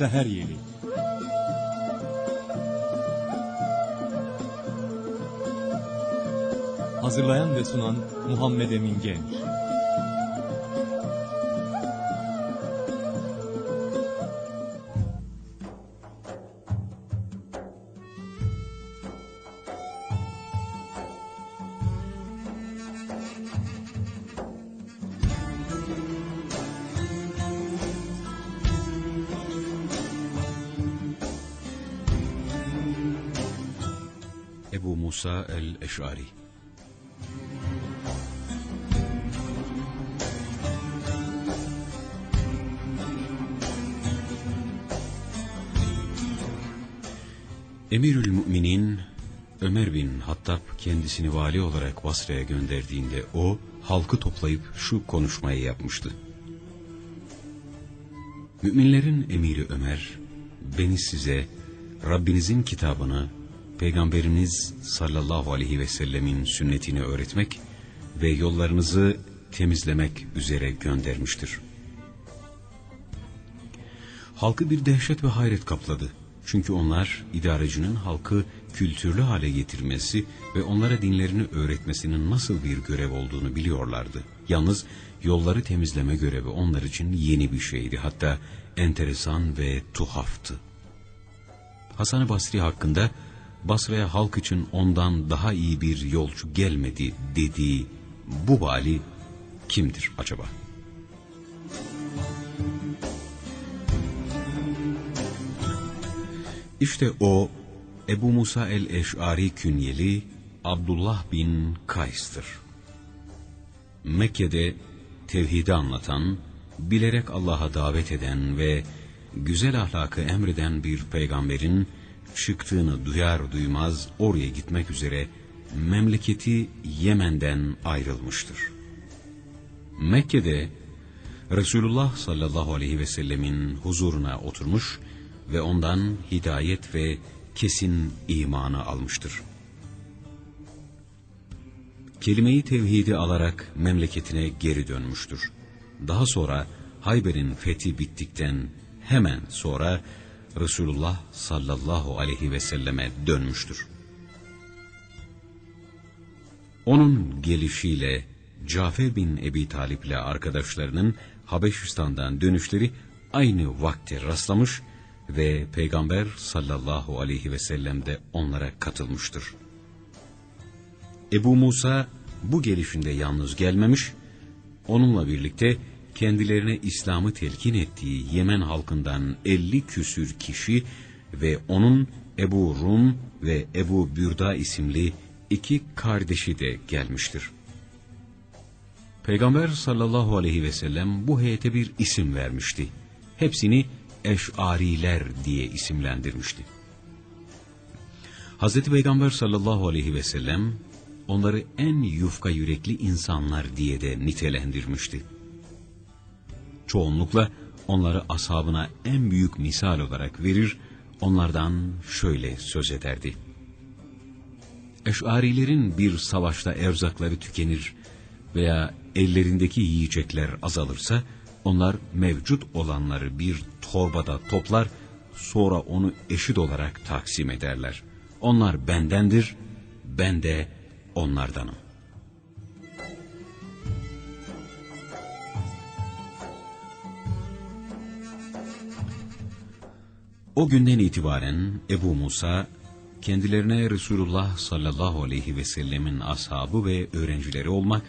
Seher Yeli Hazırlayan ve sunan Muhammed Emin Genç Musa el-Eş'ari Emirül Müminin Ömer bin Hattab kendisini vali olarak Basra'ya gönderdiğinde o halkı toplayıp şu konuşmayı yapmıştı. Müminlerin emiri Ömer, beni size Rabbinizin kitabını, Peygamberiniz sallallahu aleyhi ve sellemin sünnetini öğretmek ve yollarınızı temizlemek üzere göndermiştir. Halkı bir dehşet ve hayret kapladı. Çünkü onlar idarecinin halkı kültürlü hale getirmesi ve onlara dinlerini öğretmesinin nasıl bir görev olduğunu biliyorlardı. Yalnız yolları temizleme görevi onlar için yeni bir şeydi. Hatta enteresan ve tuhaftı. Hasan-ı Basri hakkında Basra'ya halk için ondan daha iyi bir yolcu gelmedi dediği bu vali kimdir acaba? İşte o Ebu Musa el-Eş'ari künyeli Abdullah bin Kays'tır. Mekke'de tevhidi anlatan, bilerek Allah'a davet eden ve güzel ahlakı emreden bir peygamberin çıktığını duyar duymaz oraya gitmek üzere memleketi Yemen'den ayrılmıştır. Mekke'de Resulullah sallallahu aleyhi ve sellemin huzuruna oturmuş ve ondan hidayet ve kesin imanı almıştır. Kelimeyi tevhidi alarak memleketine geri dönmüştür. Daha sonra Hayber'in fethi bittikten hemen sonra Resulullah sallallahu aleyhi ve selleme dönmüştür. Onun gelişiyle Cafer bin Ebi Talip ile arkadaşlarının Habeşistan'dan dönüşleri aynı vakte rastlamış ve Peygamber sallallahu aleyhi ve sellem de onlara katılmıştır. Ebu Musa bu gelişinde yalnız gelmemiş, onunla birlikte kendilerine İslam'ı telkin ettiği Yemen halkından elli küsür kişi ve onun Ebu Rum ve Ebu Bürda isimli iki kardeşi de gelmiştir. Peygamber sallallahu aleyhi ve sellem bu heyete bir isim vermişti. Hepsini Eş'ariler diye isimlendirmişti. Hazreti Peygamber sallallahu aleyhi ve sellem onları en yufka yürekli insanlar diye de nitelendirmişti. Çoğunlukla onları ashabına en büyük misal olarak verir, onlardan şöyle söz ederdi. Eş'arilerin bir savaşta erzakları tükenir veya ellerindeki yiyecekler azalırsa, onlar mevcut olanları bir torbada toplar, sonra onu eşit olarak taksim ederler. Onlar bendendir, ben de onlardanım. O günden itibaren Ebu Musa, kendilerine Resulullah sallallahu aleyhi ve sellemin ashabı ve öğrencileri olmak,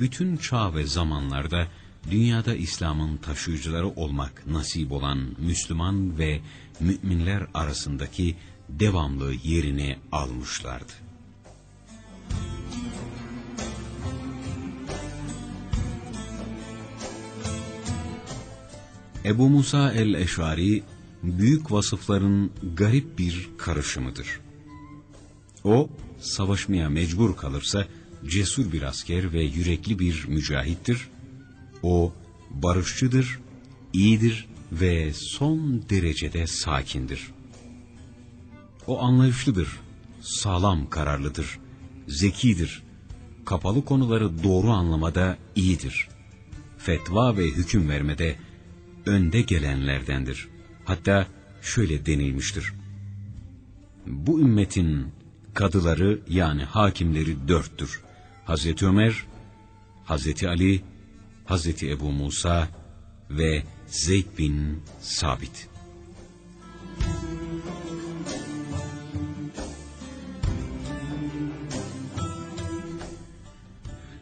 bütün çağ ve zamanlarda dünyada İslam'ın taşıyıcıları olmak nasip olan Müslüman ve müminler arasındaki devamlı yerini almışlardı. Ebu Musa el-Eşari büyük vasıfların garip bir karışımıdır. O savaşmaya mecbur kalırsa cesur bir asker ve yürekli bir mücahittir. O barışçıdır, iyidir ve son derecede sakindir. O anlayışlıdır, sağlam kararlıdır, zekidir, kapalı konuları doğru anlamada iyidir. Fetva ve hüküm vermede önde gelenlerdendir. Hatta şöyle denilmiştir. Bu ümmetin kadıları yani hakimleri dörttür. Hazreti Ömer, Hazreti Ali, Hazreti Ebu Musa ve Zeyd bin Sabit.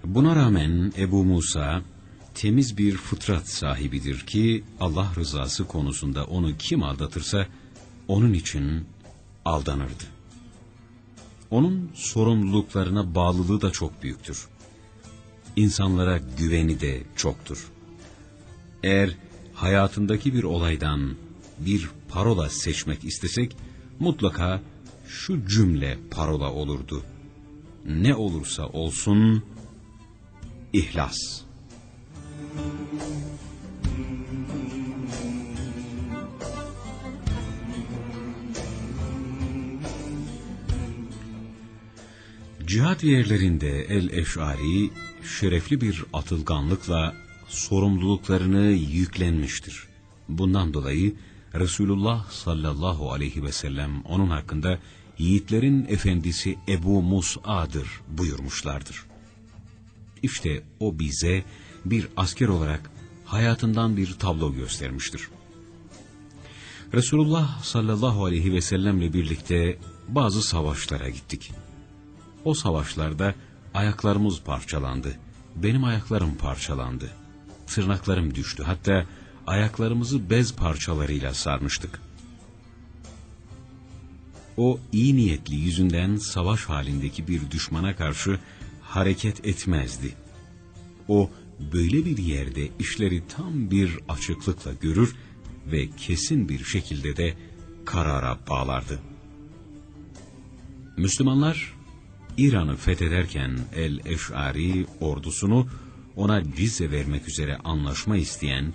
Buna rağmen Ebu Musa temiz bir fıtrat sahibidir ki Allah rızası konusunda onu kim aldatırsa onun için aldanırdı. Onun sorumluluklarına bağlılığı da çok büyüktür. İnsanlara güveni de çoktur. Eğer hayatındaki bir olaydan bir parola seçmek istesek mutlaka şu cümle parola olurdu. Ne olursa olsun İhlas. Cihat yerlerinde El-Eş'ari şerefli bir atılganlıkla sorumluluklarını yüklenmiştir. Bundan dolayı Resulullah sallallahu aleyhi ve sellem onun hakkında yiğitlerin efendisi Ebu Mus'adır buyurmuşlardır. İşte o bize bir asker olarak hayatından bir tablo göstermiştir. Resulullah sallallahu aleyhi ve sellemle birlikte bazı savaşlara gittik. O savaşlarda ayaklarımız parçalandı. Benim ayaklarım parçalandı. Tırnaklarım düştü. Hatta ayaklarımızı bez parçalarıyla sarmıştık. O iyi niyetli yüzünden savaş halindeki bir düşmana karşı hareket etmezdi. O böyle bir yerde işleri tam bir açıklıkla görür ve kesin bir şekilde de karara bağlardı. Müslümanlar İran'ı fethederken El-Eş'ari ordusunu ona cizye vermek üzere anlaşma isteyen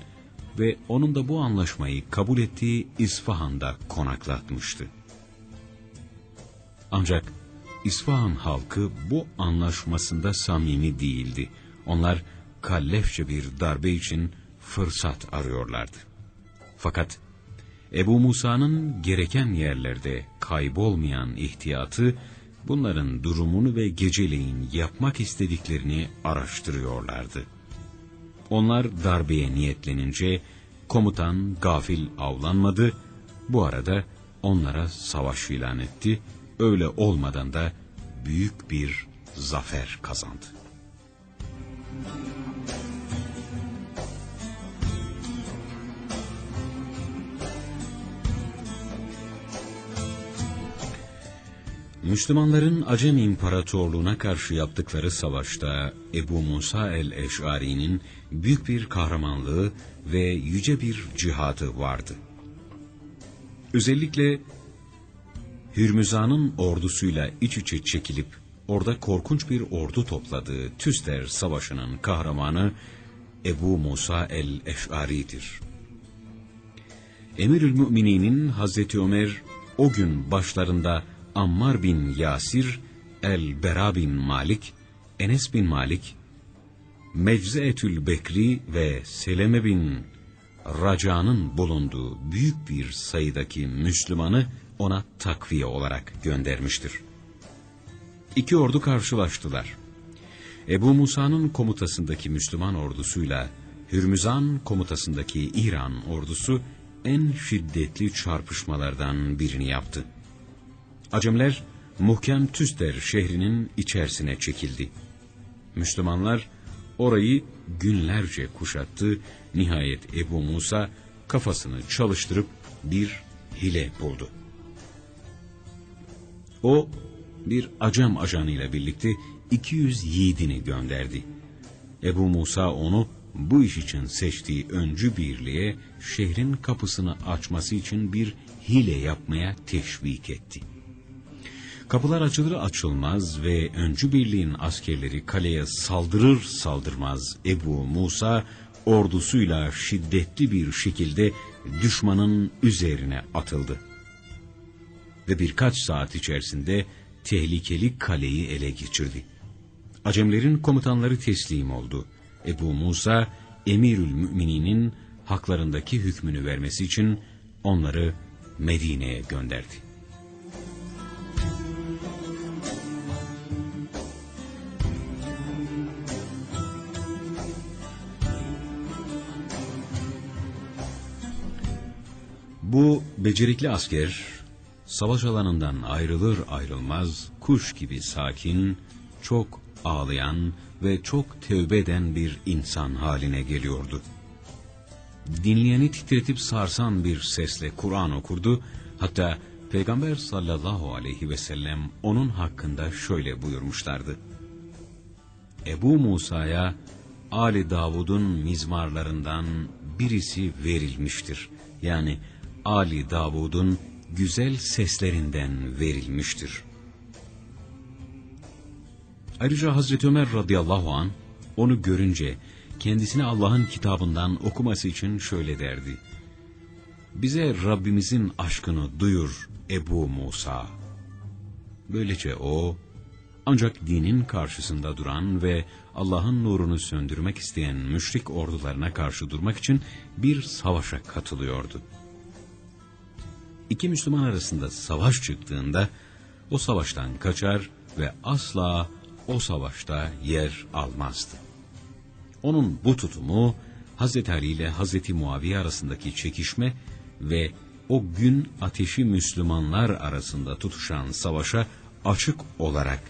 ve onun da bu anlaşmayı kabul ettiği İsfahan'da konaklatmıştı. Ancak İsfahan halkı bu anlaşmasında samimi değildi. Onlar kallefçe bir darbe için fırsat arıyorlardı. Fakat Ebu Musa'nın gereken yerlerde kaybolmayan ihtiyatı, bunların durumunu ve geceleyin yapmak istediklerini araştırıyorlardı. Onlar darbeye niyetlenince komutan gafil avlanmadı, bu arada onlara savaş ilan etti, öyle olmadan da büyük bir zafer kazandı. Müslümanların Acem İmparatorluğuna karşı yaptıkları savaşta Ebu Musa el-Eş'ari'nin büyük bir kahramanlığı ve yüce bir cihadı vardı. Özellikle Hürmüzan'ın ordusuyla iç içe çekilip orada korkunç bir ordu topladığı Tüster Savaşı'nın kahramanı Ebu Musa el-Eş'ari'dir. Emirül Mümininin Hazreti Ömer o gün başlarında Ammar bin Yasir, El-Bera bin Malik, Enes bin Malik, Meczeetül Bekri ve Seleme bin Raca'nın bulunduğu büyük bir sayıdaki Müslümanı ona takviye olarak göndermiştir. İki ordu karşılaştılar. Ebu Musa'nın komutasındaki Müslüman ordusuyla Hürmüzan komutasındaki İran ordusu en şiddetli çarpışmalardan birini yaptı. Acemler Muhkem Tüster şehrinin içerisine çekildi. Müslümanlar orayı günlerce kuşattı. Nihayet Ebu Musa kafasını çalıştırıp bir hile buldu. O bir Acem ajanıyla birlikte 200 yiğidini gönderdi. Ebu Musa onu bu iş için seçtiği öncü birliğe şehrin kapısını açması için bir hile yapmaya teşvik etti. Kapılar açılır açılmaz ve öncü birliğin askerleri kaleye saldırır saldırmaz Ebu Musa ordusuyla şiddetli bir şekilde düşmanın üzerine atıldı. Ve birkaç saat içerisinde tehlikeli kaleyi ele geçirdi. Acemlerin komutanları teslim oldu. Ebu Musa, Emirül Mümininin haklarındaki hükmünü vermesi için onları Medine'ye gönderdi. Bu becerikli asker savaş alanından ayrılır ayrılmaz kuş gibi sakin, çok ağlayan ve çok tevbe eden bir insan haline geliyordu. Dinleyeni titretip sarsan bir sesle Kur'an okurdu. Hatta Peygamber sallallahu aleyhi ve sellem onun hakkında şöyle buyurmuşlardı. Ebu Musa'ya Ali Davud'un mizmarlarından birisi verilmiştir. Yani Ali Davud'un güzel seslerinden verilmiştir. Ayrıca Hazreti Ömer radıyallahu an onu görünce kendisine Allah'ın kitabından okuması için şöyle derdi. Bize Rabbimizin aşkını duyur Ebu Musa. Böylece o ancak dinin karşısında duran ve Allah'ın nurunu söndürmek isteyen müşrik ordularına karşı durmak için bir savaşa katılıyordu. İki Müslüman arasında savaş çıktığında o savaştan kaçar ve asla o savaşta yer almazdı. Onun bu tutumu Hazreti Ali ile Hazreti Muaviye arasındaki çekişme ve o gün ateşi Müslümanlar arasında tutuşan savaşa açık olarak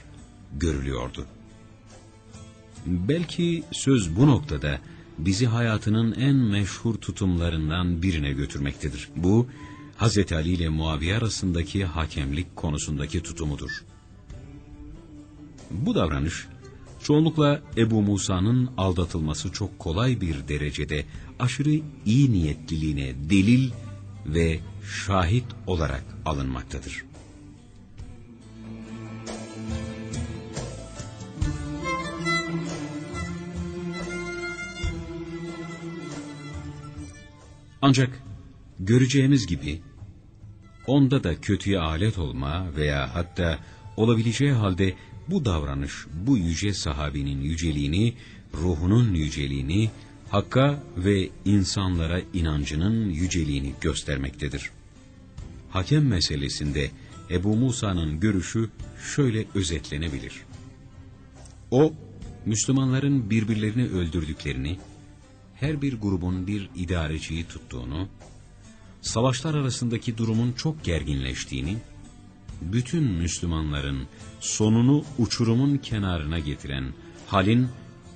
görülüyordu. Belki söz bu noktada bizi hayatının en meşhur tutumlarından birine götürmektedir. Bu, Hazreti Ali ile Muaviye arasındaki hakemlik konusundaki tutumudur. Bu davranış, çoğunlukla Ebu Musa'nın aldatılması çok kolay bir derecede aşırı iyi niyetliliğine delil ve şahit olarak alınmaktadır. Ancak göreceğimiz gibi onda da kötüye alet olma veya hatta olabileceği halde bu davranış bu yüce sahabinin yüceliğini, ruhunun yüceliğini, hakka ve insanlara inancının yüceliğini göstermektedir. Hakem meselesinde Ebu Musa'nın görüşü şöyle özetlenebilir. O, Müslümanların birbirlerini öldürdüklerini, her bir grubun bir idareciyi tuttuğunu, savaşlar arasındaki durumun çok gerginleştiğini, bütün Müslümanların sonunu uçurumun kenarına getiren halin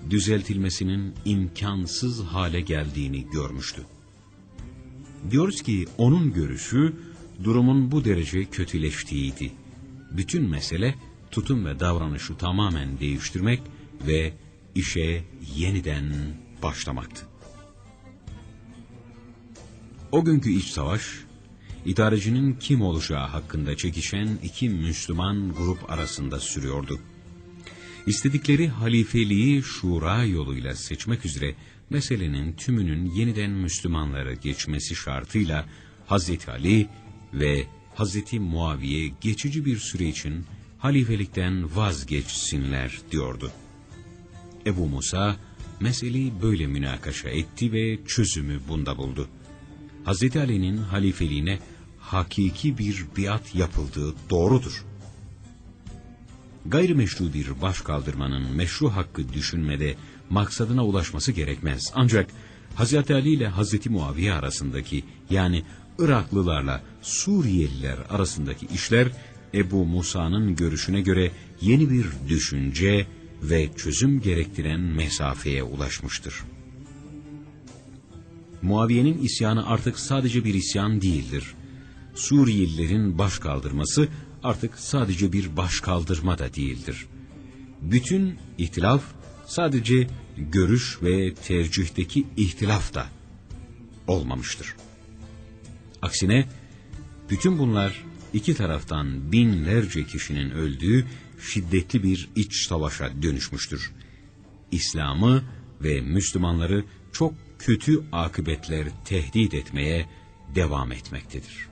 düzeltilmesinin imkansız hale geldiğini görmüştü. Diyoruz ki onun görüşü durumun bu derece kötüleştiğiydi. Bütün mesele tutum ve davranışı tamamen değiştirmek ve işe yeniden başlamaktı. O günkü iç savaş, idarecinin kim olacağı hakkında çekişen iki Müslüman grup arasında sürüyordu. İstedikleri halifeliği şura yoluyla seçmek üzere meselenin tümünün yeniden Müslümanlara geçmesi şartıyla Hazreti Ali ve Hazreti Muaviye geçici bir süre için halifelikten vazgeçsinler diyordu. Ebu Musa meseleyi böyle münakaşa etti ve çözümü bunda buldu. Hazreti Ali'nin halifeliğine hakiki bir biat yapıldığı doğrudur. Gayrimeşru bir baş kaldırmanın meşru hakkı düşünmede maksadına ulaşması gerekmez. Ancak Hazreti Ali ile Hazreti Muaviye arasındaki yani Iraklılarla Suriyeliler arasındaki işler Ebu Musa'nın görüşüne göre yeni bir düşünce ve çözüm gerektiren mesafeye ulaşmıştır. Muaviye'nin isyanı artık sadece bir isyan değildir. Suriyelilerin baş kaldırması artık sadece bir baş kaldırma da değildir. Bütün ihtilaf sadece görüş ve tercihteki ihtilaf da olmamıştır. Aksine bütün bunlar iki taraftan binlerce kişinin öldüğü şiddetli bir iç savaşa dönüşmüştür. İslam'ı ve Müslümanları çok kötü akıbetler tehdit etmeye devam etmektedir.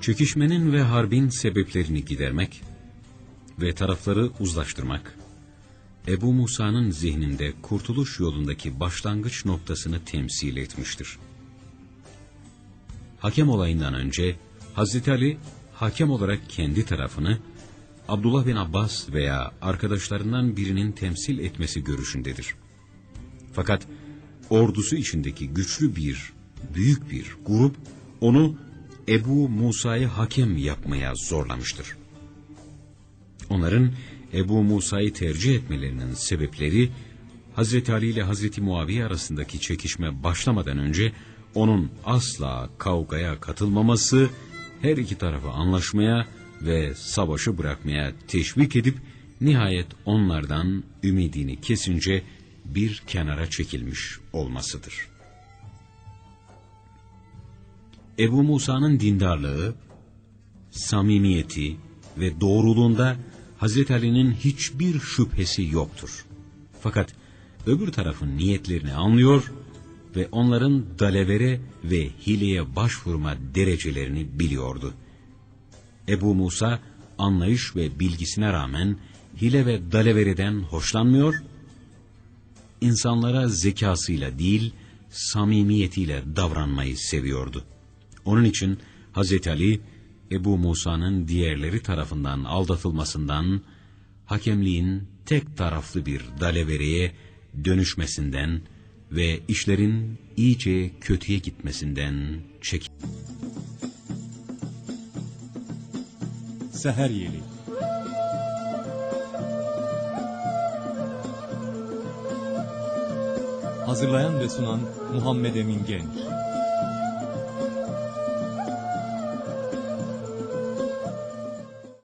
Çekişmenin ve harbin sebeplerini gidermek ve tarafları uzlaştırmak, Ebu Musa'nın zihninde kurtuluş yolundaki başlangıç noktasını temsil etmiştir. Hakem olayından önce Hazreti Ali hakem olarak kendi tarafını Abdullah bin Abbas veya arkadaşlarından birinin temsil etmesi görüşündedir. Fakat ordusu içindeki güçlü bir, büyük bir grup onu Ebu Musa'yı hakem yapmaya zorlamıştır. Onların Ebu Musa'yı tercih etmelerinin sebepleri Hazreti Ali ile Hazreti Muaviye arasındaki çekişme başlamadan önce onun asla kavgaya katılmaması, her iki tarafı anlaşmaya ve savaşı bırakmaya teşvik edip nihayet onlardan ümidini kesince bir kenara çekilmiş olmasıdır. Ebu Musa'nın dindarlığı, samimiyeti ve doğruluğunda Hazreti Ali'nin hiçbir şüphesi yoktur. Fakat öbür tarafın niyetlerini anlıyor ve onların dalevere ve hileye başvurma derecelerini biliyordu. Ebu Musa anlayış ve bilgisine rağmen hile ve dalevereden hoşlanmıyor, insanlara zekasıyla değil, samimiyetiyle davranmayı seviyordu. Onun için Hazreti Ali, Ebu Musa'nın diğerleri tarafından aldatılmasından, hakemliğin tek taraflı bir dalevereye dönüşmesinden ve işlerin iyice kötüye gitmesinden çekin. Seher Yeli Hazırlayan ve sunan Muhammed Emin Genç